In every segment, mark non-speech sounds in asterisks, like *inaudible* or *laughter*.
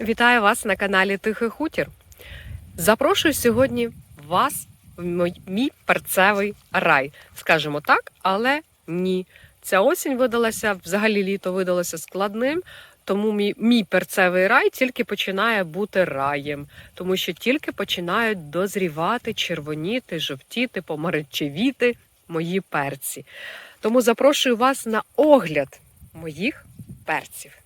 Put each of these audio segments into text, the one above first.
Вітаю вас на каналі Тихий Хутір. Запрошую сьогодні вас в мій перцевий рай. Скажемо так, але ні. Ця осінь видалася, взагалі літо видалося складним, тому мій, мій перцевий рай тільки починає бути раєм, тому що тільки починають дозрівати, червоніти, жовтіти, помаранчевіти мої перці. Тому запрошую вас на огляд моїх перців.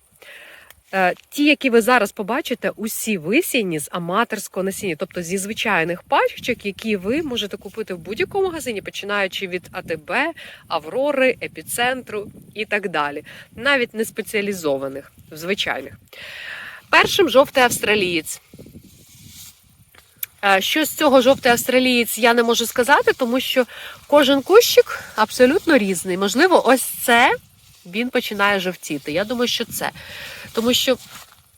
Е, Ті, які ви зараз побачите, усі висіяні з аматорського насіння, тобто зі звичайних пачок, які ви можете купити в будь-якому магазині, починаючи від АТБ, Аврори, епіцентру і так далі, навіть не спеціалізованих, звичайних. Першим жовтий австралієць. Е, Що з цього жовтий австралієць я не можу сказати, тому що кожен кущик абсолютно різний. Можливо, ось це він починає жовтіти. Я думаю, що це. Тому що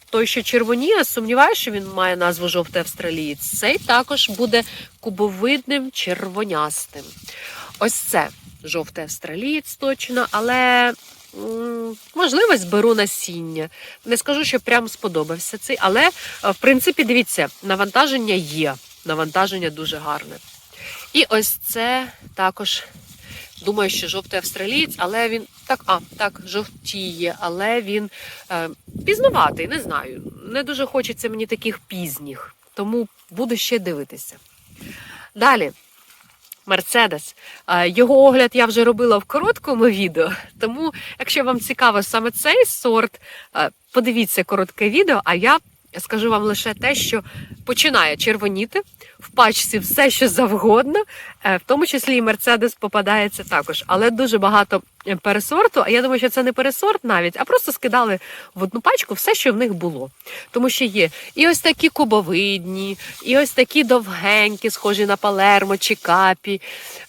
той, що червоніє, сумніваюся, що він має назву жовтий австралієць. Цей також буде кубовидним червонястим. Ось це жовтий австралієць точно, але можливо зберу насіння. Не скажу, що прям сподобався цей, але е, в принципі, дивіться, навантаження є. Навантаження дуже гарне. І ось це також. Думаю, що жовтий австралієць, але він так, а так, жовтіє, але він е, пізнуватий, не знаю. Не дуже хочеться мені таких пізніх, тому буду ще дивитися. Далі. Мерседес. Е, Його огляд я вже робила в короткому відео, тому, якщо вам цікаво саме цей сорт, е, подивіться коротке відео, а я скажу вам лише те, що починає червоніти, в пачці все, що завгодно, е, в тому числі і Мерседес попадається також. Але дуже багато е, пересорту, а я думаю, що це не пересорт навіть, а просто скидали в одну пачку все, що в них було. Тому що є і ось такі кубовидні, і ось такі довгенькі, схожі на Палермо чи капі.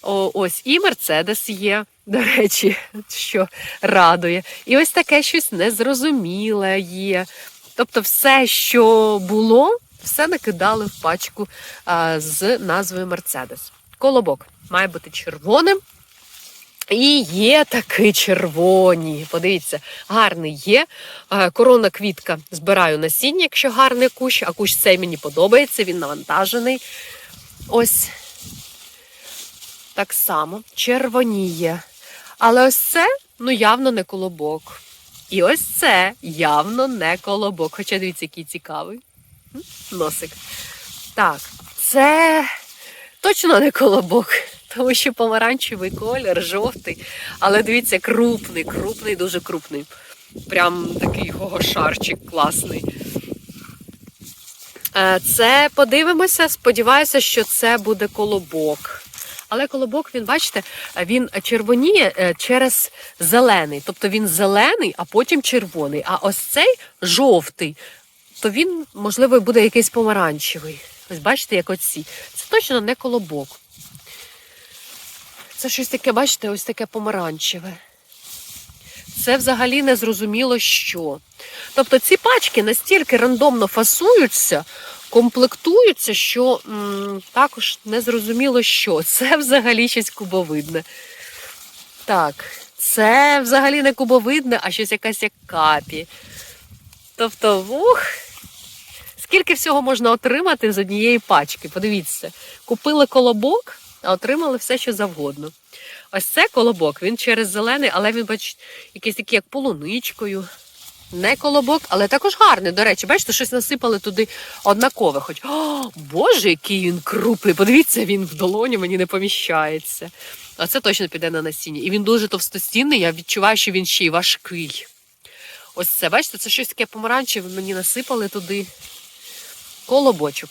О, ось і Мерседес є. До речі, *laughs* що радує. І ось таке щось незрозуміле є. Тобто, все, що було, все накидали в пачку з назвою Мерседес. Колобок має бути червоним. І є такі червоні. Подивіться, гарний є. Корона квітка збираю насіння, якщо гарний кущ, а кущ цей мені подобається, він навантажений. Ось так само червоніє. Але ось це ну явно не колобок. І ось це явно не колобок. Хоча дивіться, який цікавий. Носик. Так, це точно не колобок, тому що помаранчевий колір, жовтий. Але дивіться, крупний, крупний, дуже крупний. Прям такий гогошарчик класний. Е, Це подивимося. Сподіваюся, що це буде колобок. Але колобок, він, бачите, він червоніє е, через зелений. Тобто він зелений, а потім червоний. А ось цей жовтий, то він, можливо, буде якийсь помаранчевий. Ось бачите, як оці. Це точно не колобок. Це щось таке, бачите, ось таке помаранчеве. Це взагалі не зрозуміло що. Тобто ці пачки настільки рандомно фасуються, комплектуються, що м, також не зрозуміло що. *laughs* Це взагалі щось кубовидне. Так, це взагалі не кубовидне, а щось якась як капі. Тобто, ух, скільки всього можна отримати з однієї пачки? Подивіться, купили колобок, а отримали все, що завгодно. Ось це колобок, він через зелений, але він, бачить, якийсь такий, як полуничкою. Не колобок, але також гарний. До речі, бачите, щось насипали туди однакове. Хоч, о, Боже, який він крупний. Подивіться, він в долоні мені не поміщається. А це точно піде на насіння. І він дуже товстостінний, я відчуваю, що він ще й важкий. Ось це, бачите, це щось таке помаранчеве, мені насипали туди колобочок.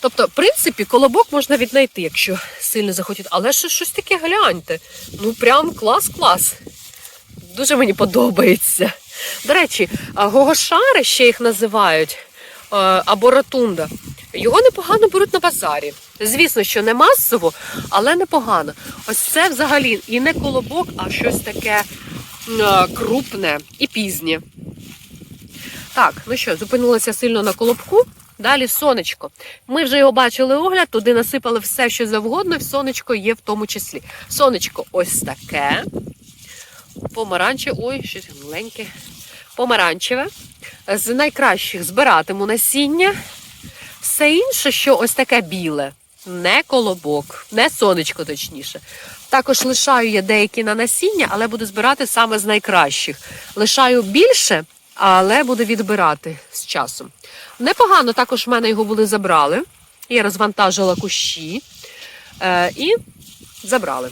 Тобто, в принципі, колобок можна віднайти, якщо сильно захотіти. Але що щось таке гляньте. Ну, прям клас-клас. Дуже мені подобається. До речі, гогошари ще їх називають або ротунда. Його непогано беруть на базарі. Звісно, що не масово, але непогано. Ось це взагалі і не колобок, а щось таке крупне і пізнє. Так, ну що, зупинилася сильно на колобку. Далі сонечко. Ми вже його бачили огляд, туди насипали все, що завгодно, і сонечко є в тому числі. Сонечко ось таке. Помаранче, ой, щось маленьке. помаранчеве. З найкращих збиратиму насіння. Все інше, що ось таке біле, не колобок, не сонечко точніше. Також лишаю я деякі на насіння, але буду збирати саме з найкращих. Лишаю більше, але буду відбирати з часом. Непогано також в мене його були забрали. Я розвантажила кущі е, і забрали.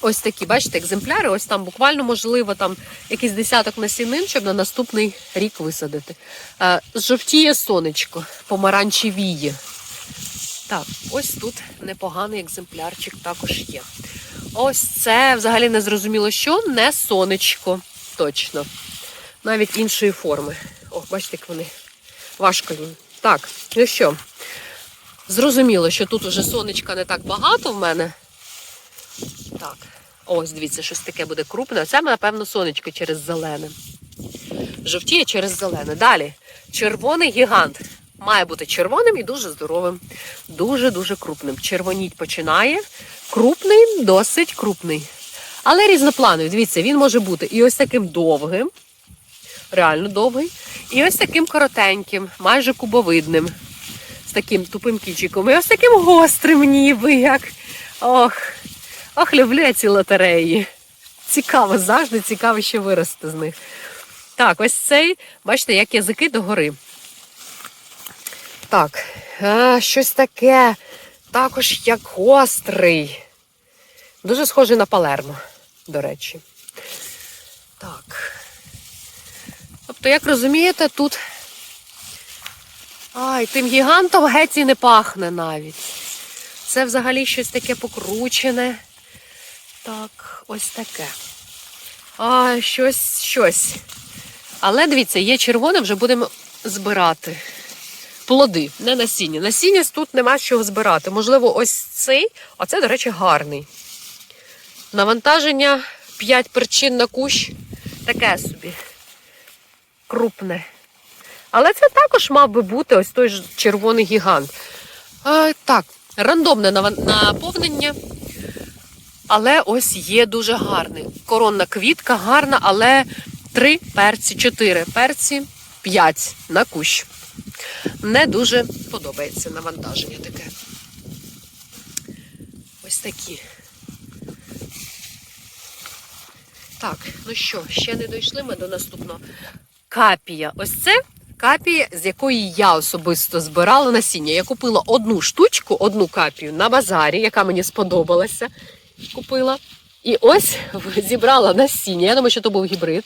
Ось такі, бачите, екземпляри. Ось там буквально, можливо, там якийсь десяток насінин, щоб на наступний рік висадити. Е, жовтіє сонечко, помаранчевіє. Так, ось тут непоганий екземплярчик також є. Ось це взагалі не зрозуміло, що не сонечко. Точно. Навіть іншої форми. О, бачите, як вони важко їм. Так, ну що, зрозуміло, що тут уже сонечка не так багато в мене. Так, ось дивіться, щось таке буде крупне. Це, напевно, сонечко через зелене. Жовтіє через зелене. Далі. Червоний гігант. Має бути червоним і дуже здоровим. Дуже-дуже крупним. Червоніть починає. Крупний, досить крупний. Але різноплановий. Дивіться, він може бути і ось таким довгим, реально довгий, і ось таким коротеньким, майже кубовидним, з таким тупим кінчиком. І ось таким гострим, ніби як. Ох, ох, люблю я ці лотереї. Цікаво, завжди цікаво, що виросте з них. Так, ось цей, бачите, як язики догори. Так, а, щось таке, також як гострий. Дуже схожий на палермо, до речі. Так. Тобто, як розумієте, тут. Ай, тим гігантом геть і не пахне навіть. Це взагалі щось таке покручене. Так, ось таке. А, щось, щось. Але дивіться, є червоне, вже будемо збирати. Плоди, не насіння. Насіння тут нема чого збирати. Можливо, ось цей, а це, до речі, гарний. Навантаження 5 причин на кущ таке собі. Крупне. Але це також мав би бути ось той ж червоний гігант. А, так, рандомне наповнення. Але ось є дуже гарний. Коронна квітка гарна, але три перці, чотири перці, п'ять на кущ. Не дуже подобається навантаження таке. Ось такі. Так, ну що, ще не дійшли ми до наступного. Капія. Ось це капія, з якої я особисто збирала насіння. Я купила одну штучку, одну капію на базарі, яка мені сподобалася. Купила. І ось *laughs* зібрала насіння. Я думаю, що то був гібрид.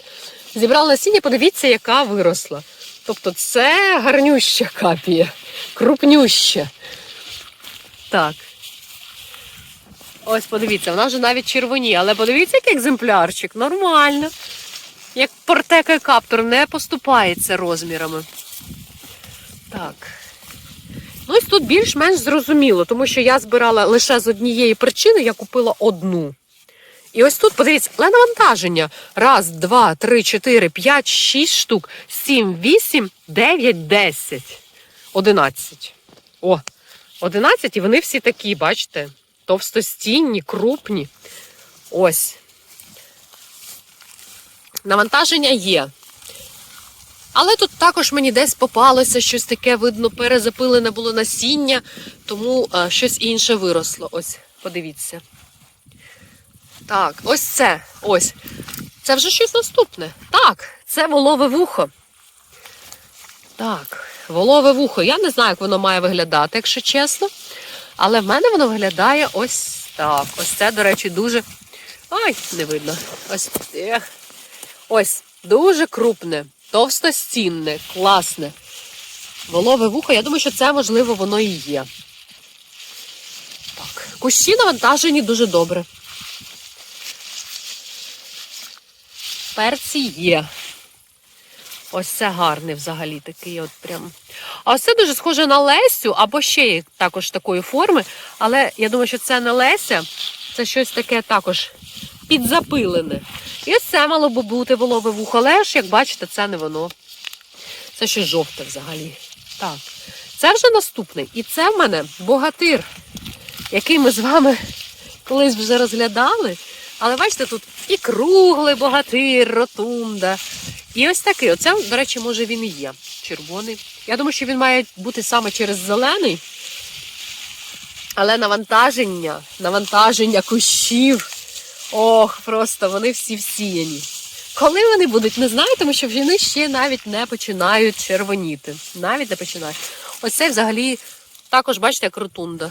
Зібрала насіння, подивіться, яка виросла. Тобто це гарнюща капія, крупнюща. Так. Ось подивіться, вона вже навіть червоні, але подивіться, який екземплярчик. Нормально. Як портека і каптур не поступається розмірами. Так. Ось тут більш-менш зрозуміло, тому що я збирала лише з однієї причини, я купила одну. І ось тут, подивіться, але навантаження. Раз, два, три, чотири, п'ять, шість штук, сім, вісім, дев'ять, десять, одинадцять. О, одинадцять, і вони всі такі, бачите? Товстостінні, крупні. Ось. Навантаження є. Але тут також мені десь попалося щось таке, видно, перезапилене було насіння, тому а, щось інше виросло. Ось, подивіться. Так, ось це. Ось. Це вже щось наступне. Так, це волове вухо. Так, волове вухо. Я не знаю, як воно має виглядати, якщо чесно. Але в мене воно виглядає ось так. Ось це, до речі, дуже. Ай, не видно. Ось. Ось, дуже крупне, товстостінне, класне. Волове вухо, я думаю, що це, можливо, воно і є. Так, кущі навантажені дуже добре. Перці є. Ось це гарний взагалі такий от прям. А ось це дуже схоже на Лесю, або ще також такої форми. Але я думаю, що це не Леся, це щось таке також підзапилене. І ось це мало би бути волове вухо, але ж, як бачите, це не воно. Це щось жовте взагалі. Так. Це вже наступний. І це в мене богатир, який ми з вами колись вже розглядали. Але бачите, тут і круглий богатир, ротунда, І ось такий. Оце, до речі, може він і є. Червоний. Я думаю, що він має бути саме через зелений. Але навантаження, навантаження кущів. Ох, просто вони всі всіяні. Коли вони будуть, не знаю, тому що вони ще навіть не починають червоніти. Навіть не починають. Ось це взагалі також, бачите, як ротунда.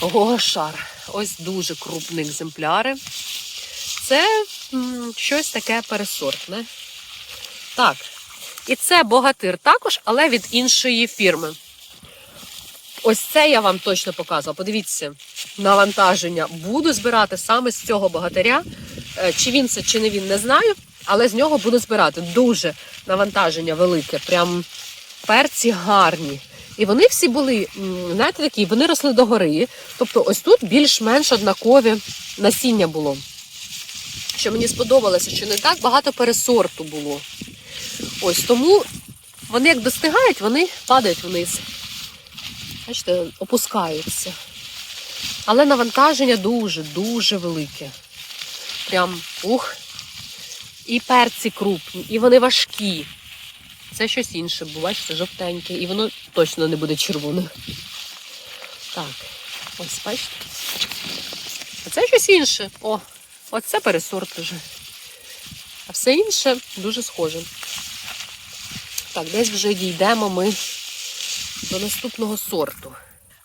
Ого, шар. Ось дуже крупні екземпляри. Це м, щось таке пересортне. Так. І це богатир також, але від іншої фірми. Ось це я вам точно показувала. Подивіться, навантаження. Буду збирати саме з цього богатиря. Е, Чи він це, чи не він, не знаю. Але з нього буду збирати. Дуже навантаження велике. Прям перці гарні. І вони всі були, знаєте, такі, вони росли догори. Тобто, ось тут більш-менш однакові насіння було. Що мені сподобалося, що не так багато пересорту було. Ось тому вони як достигають, вони падають вниз. Бачите, опускаються. Але навантаження дуже, дуже велике. Прям ух. І перці крупні, і вони важкі. Це щось інше, бо бачите, жовтеньке, і воно точно не буде червоним. Так, ось бачите. А це щось інше. О, оце пересорт уже. А все інше дуже схоже. Так, десь вже дійдемо ми до наступного сорту.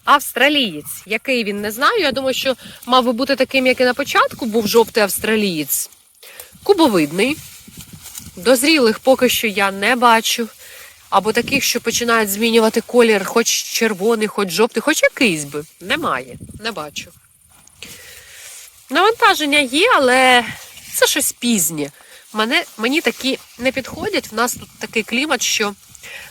Австралієць. Який він не знаю. Я думаю, що мав би бути таким, як і на початку, був жовтий австралієць. Кубовидний. Дозрілих поки що я не бачу. Або таких, що починають змінювати колір, хоч червоний, хоч жовтий, хоч якийсь би. Немає, не бачу. Навантаження є, але це щось пізнє. Мене, мені такі не підходять. В нас тут такий клімат, що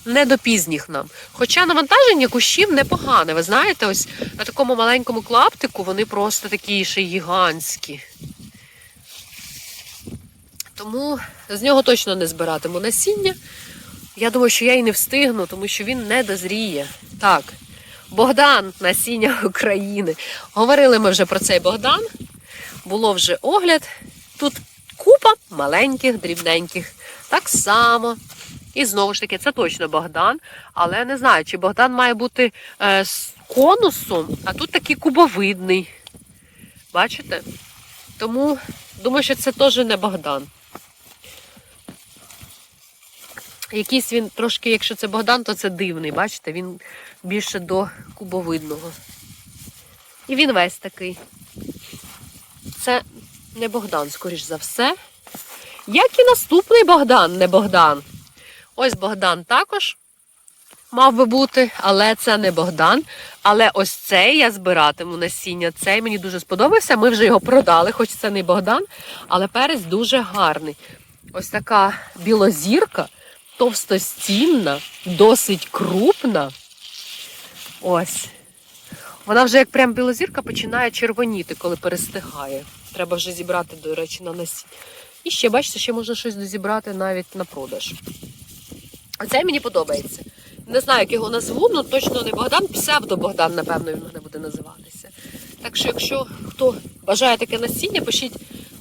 не до пізніх нам. Хоча навантаження кущів непогане. Ви знаєте, ось на такому маленькому клаптику вони просто такі ще гігантські. Тому з нього точно не збиратиму насіння. Я думаю, що я і не встигну, тому що він не дозріє. Так, Богдан, насіння України. Говорили ми вже про цей Богдан. Було вже огляд. Тут купа маленьких, дрібненьких. Так само. І знову ж таки, це точно Богдан. Але не знаю, чи Богдан має бути е, з конусом, а тут такий кубовидний. Бачите? Тому думаю, що це теж не Богдан. Якийсь він трошки, якщо це Богдан, то це дивний, бачите, він більше до кубовидного. І він весь такий. Це не Богдан, скоріш за все. Як і наступний Богдан, не Богдан. Ось Богдан також мав би бути, але це не Богдан. Але ось цей я збиратиму насіння. Цей мені дуже сподобався. Ми вже його продали, хоч це не Богдан, але перець дуже гарний. Ось така білозірка, товстостінна, досить крупна. Ось. Вона вже як прям білозірка починає червоніти, коли перестигає. Треба вже зібрати, до речі, на насіння. І ще, бачите, ще можна щось дозібрати навіть на продаж. Оцей мені подобається. Не знаю, як його назву, але точно не Богдан, псевдо-Богдан, напевно, він мене буде називатися. Так що, якщо хто бажає таке насіння, пишіть,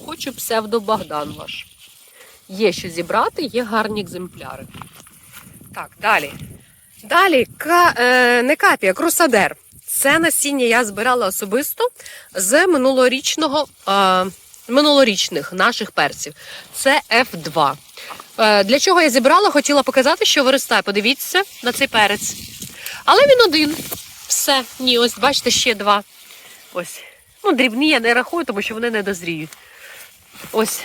хочу псевдо-Богдан ваш. Є що зібрати, є гарні екземпляри. Так, далі. Далі ка, е, не капія, крусадер. Це насіння я збирала особисто з минулорічного, е, минулорічних наших перців. Це F2. Е, для чого я зібрала? Хотіла показати, що виростає. Подивіться на цей перець. Але він один. Все. Ні, ось бачите, ще два. Ось. Ну, дрібні я не рахую, тому що вони не дозріють. Ось.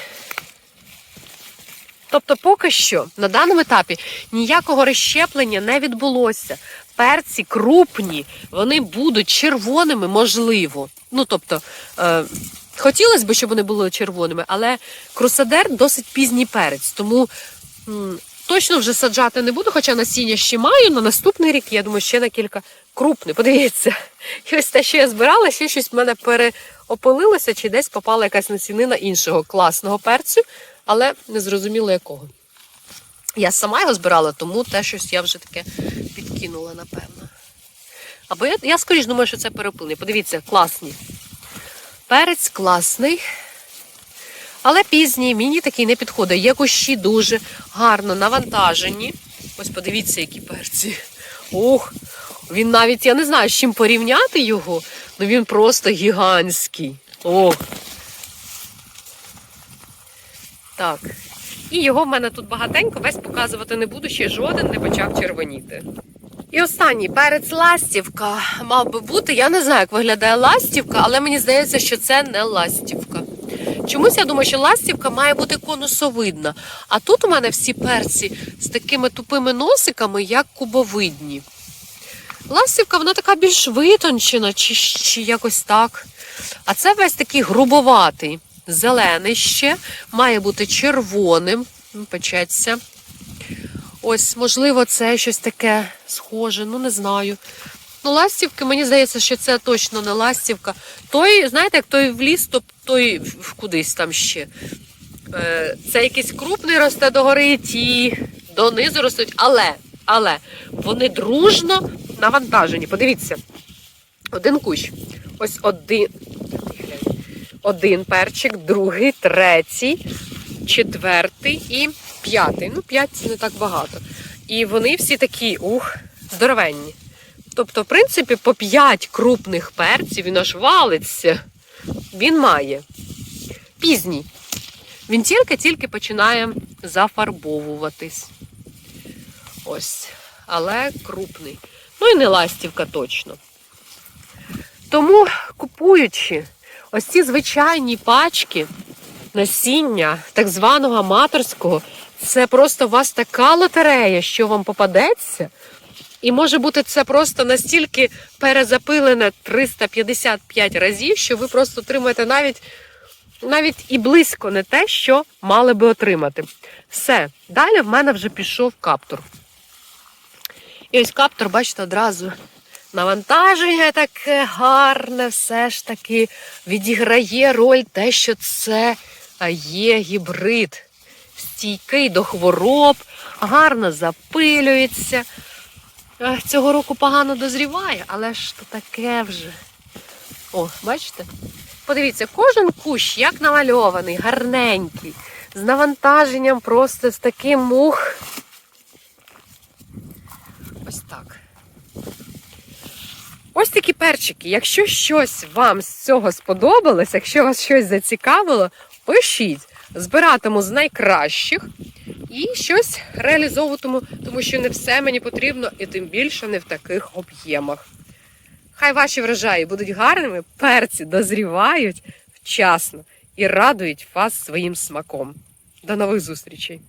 Тобто, поки що на даному етапі ніякого розщеплення не відбулося. Перці крупні, вони будуть червоними, можливо. Ну, тобто, е, хотілося б, щоб вони були червоними, але крусадер досить пізній перець, тому м, точно вже саджати не буду, хоча насіння ще маю. На наступний рік, я думаю, ще на кілька крупних. Подивіться. І *laughs* ось те, що я збирала, ще щось в мене переопилилося, чи десь попала якась насінина іншого класного перцю, але не зрозуміло якого. Я сама його збирала, тому те щось я вже таке підкинула, напевно. Або я, я скоріш думаю, що це перепилення. Подивіться, класні. Перець класний. Але пізній мені такий не підходить. Є кущі дуже гарно навантажені. Ось подивіться, які перці. Ох, він навіть, я не знаю, з чим порівняти його, але він просто гігантський. Ох. Так. І його в мене тут багатенько, весь показувати не буду, ще жоден не почав червоніти. І останній перець ластівка мав би бути. Я не знаю, як виглядає ластівка, але мені здається, що це не ластівка. Чомусь я думаю, що ластівка має бути конусовидна. А тут у мене всі перці з такими тупими носиками, як кубовидні. Ластівка, вона така більш витончена, чи, чи якось так. А це весь такий грубоватий, зелений ще, має бути червоним. Печеться. Ось, можливо, це щось таке схоже, ну не знаю. Ну, ластівки, мені здається, що це точно не ластівка. Той, знаєте, як той в ліс, то той кудись там ще. Е, Це якийсь крупний росте догори, ті донизу ростуть, але, але вони дружно навантажені. Подивіться, один кущ. Ось один. Один перчик, другий, третій, четвертий і п'ятий. Ну, п'ять це не так багато. І вони всі такі, ух, здоровенні. Тобто, в принципі, по 5 крупних перців він аж валиться. Він має. Пізній. Він тільки-тільки починає зафарбовуватись. Ось. Але крупний. Ну і не ластівка точно. Тому, купуючи ось ці звичайні пачки насіння так званого аматорського, це просто у вас така лотерея, що вам попадеться. І може бути це просто настільки перезапилене 355 разів, що ви просто отримаєте навіть, навіть і близько не те, що мали би отримати. Все, далі в мене вже пішов каптур. І ось каптур, бачите, одразу навантаження таке гарне, все ж таки відіграє роль те, що це є гібрид, стійкий до хвороб, гарно запилюється. Е, Цього року погано дозріває, але ж то таке вже. О, бачите? Подивіться, кожен кущ як намальований, гарненький, з навантаженням просто з таким мух. Ось так. Ось такі перчики. Якщо щось вам з цього сподобалось, якщо вас щось зацікавило, пишіть. Збиратиму з найкращих і щось реалізовуватиму, тому що не все мені потрібно, і тим більше не в таких об'ємах. Хай ваші врожаї будуть гарними, перці дозрівають вчасно і радують вас своїм смаком. До нових зустрічей!